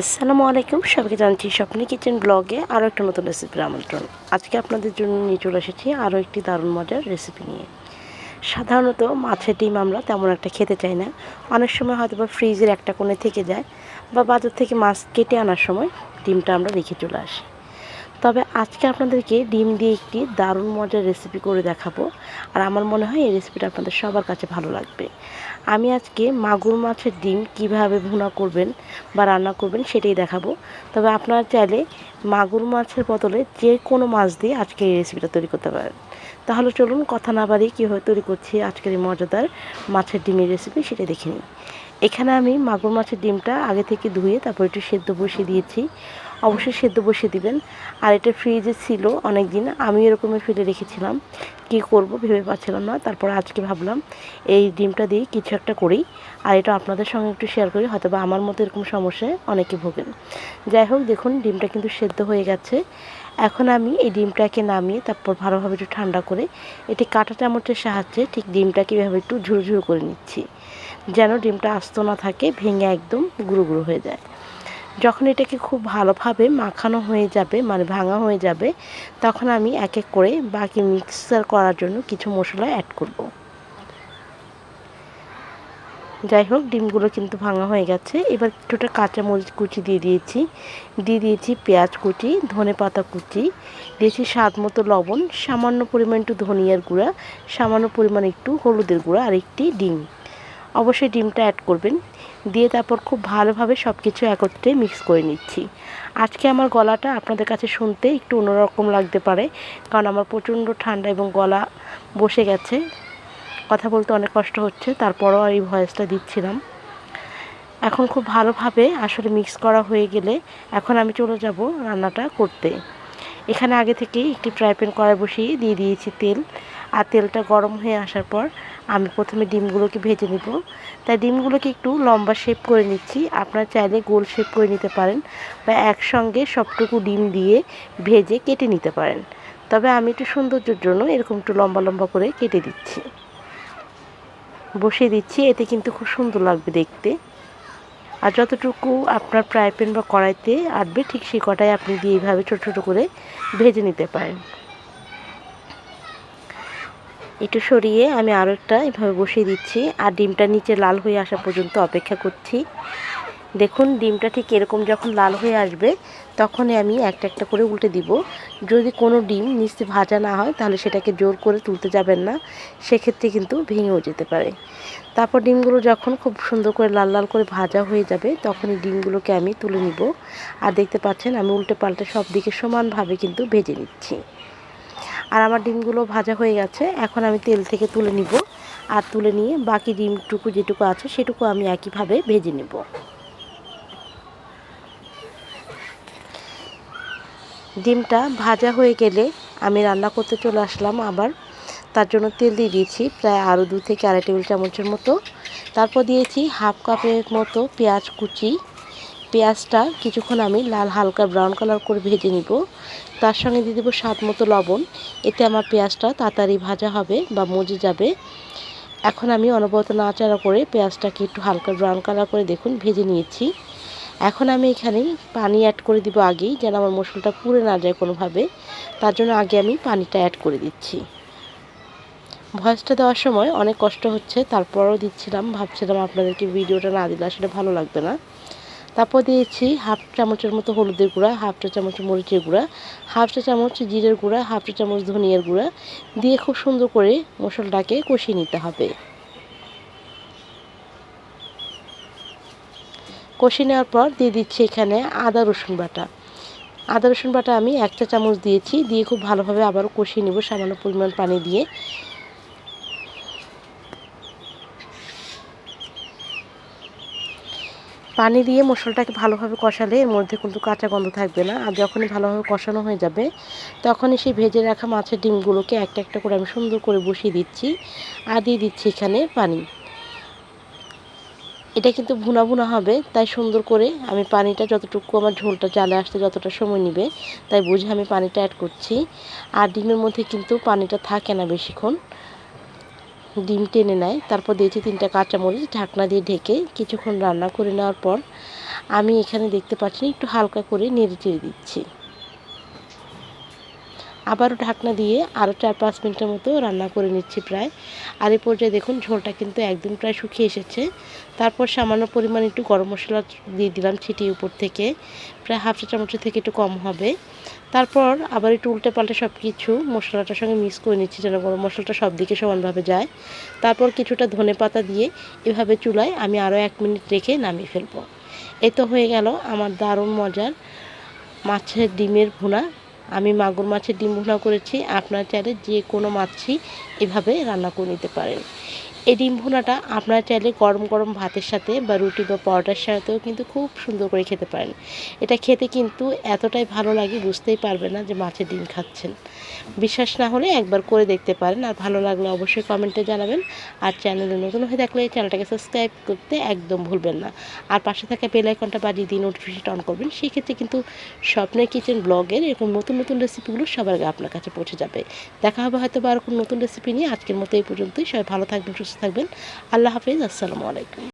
আসসালামু আলাইকুম, সবাইকে জানছি স্বপ্নি কিচেন ব্লগে আরও একটা নতুন রেসিপির আমন্ত্রণ। আজকে আপনাদের জন্য নিয়ে চলে এসেছি আরও একটি দারুণ মজার রেসিপি নিয়ে। সাধারণত মাছের ডিম আমরা তেমন একটা খেতে চাই না। অনেক সময় হয়তো বা ফ্রিজের একটা কোণে থেকে যায় বা বাজার থেকে মাছ কেটে আনার সময় ডিমটা আমরা রেখে চলে আসি। তবে আজকে আপনাদেরকে ডিম দিয়ে একটি দারুণ মজার রেসিপি করে দেখাবো। আর আমার মনে হয় এই রেসিপিটা আপনাদের সবার কাছে ভালো লাগবে। আমি আজকে মাগুর মাছের ডিম কীভাবে ভুনা করবেন বা রান্না করবেন সেটাই দেখাবো। তবে আপনারা চাইলে মাগুর মাছের বদলে যে কোনো মাছ দিয়ে আজকে এই রেসিপিটা তৈরি করতে পারেন। তাহলে চলুন কথা না বাড়িয়ে কীভাবে তৈরি করছি আজকের এই মজাদার মাছের ডিমের রেসিপি সেটা দেখে নিই। এখানে আমি মাগুর মাছের ডিমটা আগে থেকে ধুয়ে তারপর একটু সেদ্ধ বসিয়ে দিয়েছি। অবশ্যই সেদ্ধ বসিয়ে দিবেন। আর এটা ফ্রিজে ছিল অনেক দিন আমি এরকমই ফেলে রেখেছিলাম। কি করব ভেবে পাচ্ছিলাম না। তারপর আজকে ভাবলাম এই ডিমটা দিয়ে কিছু একটা করি। আর এটা আপনাদের সঙ্গে একটু শেয়ার করি হয়তো বা আমার মতো এরকম সমস্যায় অনেকে ভোগেন। যাই হোক, দেখুন, ডিমটা কিন্তু সেদ্ধ হয়ে গেছে। এখন আমি এই ডিমটাকে নামিয়ে তারপর ভালোভাবে একটু ঠান্ডা করে, এটি কাঁটা চামচের সাহায্যে ঠিক ডিমটাকে এভাবে একটু ঝুরো ঝুরো করে নিচ্ছি। যেন ডিমটা আস্ত না থাকে, ভেঙে একদম গুঁড়ো গুঁড়ো হয়ে যায়। যখন এটাকে খুব ভালোভাবে মাখানো হয়ে যাবে মানে ভাঙা হয়ে যাবে, তখন আমি এক এক করে বাকি মিক্সার করার জন্য কিছু মশলা অ্যাড করব। যাই হোক, ডিমগুলো কিন্তু ভাঙা হয়ে গেছে। এবার কিছুটা কাঁচামরিচ কুচি দিয়ে দিয়েছি। দিয়ে দিয়েছি পেঁয়াজ কুচি, ধনে পাতা কুচি, দিয়েছি স্বাদ মতো লবণ, সামান্য পরিমাণ একটু ধনিয়ার গুঁড়া, সামান্য পরিমাণ একটু হলুদের গুঁড়া আর একটি ডিম। অবশ্যই ডিমটা অ্যাড করবেন। দিয়ে তারপর খুব ভালোভাবে সব কিছু একত্রে মিক্স করে নিচ্ছি। আজকে আমার গলাটা আপনাদের কাছে শুনতে একটু অন্যরকম লাগতে পারে, কারণ আমার প্রচণ্ড ঠান্ডা এবং গলা বসে গেছে। কথা বলতে অনেক কষ্ট হচ্ছে, তারপরও এই ভয়েসটা দিচ্ছিলাম। এখন খুব ভালোভাবে আসলে মিক্স করা হয়ে গেলে এখন আমি চলে যাব রান্নাটা করতে। এখানে আগে থেকেই একটি ফ্রাই প্যান কড়াই বসিয়ে দিয়ে দিয়েছি তেল। আর তেলটা গরম হয়ে আসার পর আমি প্রথমে ডিমগুলোকে ভেজে নিব। তাই ডিমগুলোকে একটু লম্বা শেপ করে নিচ্ছি। আপনারা চাইলে গোল শেপ করে নিতে পারেন বা একসঙ্গে সবটুকু ডিম দিয়ে ভেজে কেটে নিতে পারেন। তবে আমি একটু সৌন্দর্যের জন্য এরকম একটু লম্বা লম্বা করে কেটে দিচ্ছি। বসিয়ে দিচ্ছি, এতে কিন্তু খুব সুন্দর লাগবে দেখতে। আর যতটুকু আপনার ফ্রাই প্যান বা কড়াইতে আটবে, ঠিক সেই কটায় আপনি দিয়ে এইভাবে ছোটো ছোটো করে ভেজে নিতে পারেন। একটু সরিয়ে আমি আরও একটা এভাবে বসিয়ে দিচ্ছি। আর ডিমটা নিচে লাল হয়ে আসা পর্যন্ত অপেক্ষা করছি। দেখুন, ডিমটা ঠিক এরকম যখন লাল হয়ে আসবে, তখনই আমি একটা একটা করে উল্টে দিব। যদি কোনো ডিম নিচে ভাজা না হয়, তাহলে সেটাকে জোর করে তুলতে যাবেন না। সেক্ষেত্রে কিন্তু ভেঙেও যেতে পারে। তারপর ডিমগুলো যখন খুব সুন্দর করে লাল লাল করে ভাজা হয়ে যাবে তখন এই ডিমগুলোকে আমি তুলে নিব। আর দেখতে পাচ্ছেন, আমি উল্টে পাল্টে সব দিকে সমানভাবে কিন্তু ভেজে নিচ্ছি। আর আমার ডিমগুলো ভাজা হয়ে গেছে। এখন আমি তেল থেকে তুলে নিব আর তুলে নিয়ে বাকি ডিমটুকু যেটুকু আছে সেটুকু আমি একইভাবে ভেজে নেব। ডিমটা ভাজা হয়ে গেলে আমি রান্না করতে চলে আসলাম আবার। তার জন্য তেল দিয়ে দিয়েছি প্রায় আরও দু থেকে আড়াই টেবিল চামচের মতো। তারপর দিয়েছি হাফ কাপের মতো পেঁয়াজ কুচি। পেঁয়াজটা কিছুক্ষণ আমি লাল হালকা ব্রাউন কালার করে ভেজে নিব। তার সঙ্গে দিয়ে দেবো স্বাদ মতো লবণ। এতে আমার পেঁয়াজটা তাড়াতাড়ি ভাজা হবে বা মজে যাবে। এখন আমি অনবরত নাড়াচাড়া করে পেঁয়াজটাকে একটু হালকা ব্রাউন কালার করে দেখুন, ভেজে নিয়েছি। এখন আমি এখানে পানি অ্যাড করে দিব আগেই, যেন আমার মশলাটা পুড়ে না যায় কোনোভাবে। তার জন্য আগে আমি পানিটা অ্যাড করে দিচ্ছি। ভয়েসটা দেওয়ার সময় অনেক কষ্ট হচ্ছে, তারপরও দিচ্ছিলাম। ভাবছিলাম আপনাদেরকে ভিডিওটা না দিলে আসলে ভালো লাগবে না। তারপর দিয়েছি হাফ চামচের মতো হলুদের গুঁড়া হাফ চা চামচ মরিচের গুঁড়া হাফ চা চামচ জিরের গুঁড়া হাফ চা চামচ ধনিয়ার গুঁড়া দিয়ে খুব সুন্দর করে মশলাটাকে কষিয়ে নিতে হবে। কষিয়ে নেওয়ার পর দিয়ে দিচ্ছি এখানে আদা, রসুন বাটা। আদা, রসুন বাটা আমি এক চা চামচ দিয়েছি, দিয়ে খুব ভালোভাবে আবারও কষিয়ে নেব সামান্য পরিমাণ পানি দিয়ে। পানি দিয়ে মশলাটাকে ভালোভাবে কষালে এর মধ্যে কিন্তু কাঁচা গন্ধ থাকবে না। আর যখনই ভালোভাবে কষানো হয়ে যাবে, তখনই সেই ভেজে রাখা মাছের ডিমগুলোকে একটা একটা করে আমি সুন্দর করে বসিয়ে দিচ্ছি আর দিয়ে দিচ্ছি এখানে পানি। এটা কিন্তু ভুনা ভুনা হবে, তাই সুন্দর করে আমি পানিটা যতটুকু আমার ঝোলটা চালে আসতে যতটা সময় নেবে, তাই বুঝে আমি পানিটা অ্যাড করছি। আর ডিমের মধ্যে কিন্তু পানিটা থাকে না বেশিক্ষণ। ডিম টেনে নেয়। তারপর দিয়েছি তিনটা কাঁচামরিচ, ঢাকনা দিয়ে ঢেকে কিছুক্ষণ রান্না করে নেওয়ার পর আমি এখানে দেখতে পাচ্ছি একটু হালকা করে নেড়ে চেড়ে দিচ্ছি। আবারও ঢাকনা দিয়ে আরও চার পাঁচ মিনিটের মতো রান্না করে নিচ্ছি প্রায়। আর এই পর্যায়ে দেখুন, ঝোলটা কিন্তু একদম প্রায় শুকিয়ে এসেছে। তারপর সামান্য পরিমাণ একটু গরম মশলা দিয়ে দিলাম ছিটিয়ে উপর থেকে। প্রায় হাফ চা চামচের থেকে একটু কম হবে। তারপর আবার একটু উল্টে পাল্টে সব কিছু মশলাটার সঙ্গে মিক্স করে নিচ্ছি যেন গরম মশলাটা সব দিকে সমানভাবে যায়। তারপর কিছুটা ধনে পাতা দিয়ে এভাবে চুলায় আমি আরও এক মিনিট রেখে নামিয়ে ফেলব। এ তো হয়ে গেল আমার দারুণ মজার মাছের ডিমের ভুনা। আমি মাগুর মাছের ডিম ভুনা করেছি, আপনার চাইলে যে কোনো মাছই এভাবে রান্না করে নিতে পারেন। এই ডিম ভুনাটা আপনার চাইলে গরম গরম ভাতের সাথে বা রুটি বা পরোটার সাথেও কিন্তু খুব সুন্দর করে খেতে পারেন। এটা খেতে কিন্তু এতটাই ভালো লাগে, বুঝতেই পারবে না যে মাছের ডিম খাচ্ছেন। বিশ্বাস না হলে একবার করে দেখতে পারেন, আর ভালো লাগলে অবশ্যই কমেন্টে জানাবেন। আর চ্যানেলে নতুন হয়ে থাকলে চ্যানেলটাকে সাবস্ক্রাইব করতে একদম ভুলবেন না। আর পাশে থাকা বেল আইকনটা বাজিয়ে দিয়ে নোটিফিকেশন অন করবেন। সেক্ষেত্রে কিন্তু স্বপ্নের কিচেন ব্লগের এরকম নতুন নতুন রেসিপিগুলো সবার আগে আপনার কাছে পৌঁছে যাবে। দেখা হবে হয়তো বা আর কোনো নতুন রেসিপি নিয়ে। আজকের মতো এই পর্যন্তই। সবাই ভালো থাকবেন, সুস্থ থাকবেন। আল্লাহ হাফিজ। আসসালামু আলাইকুম।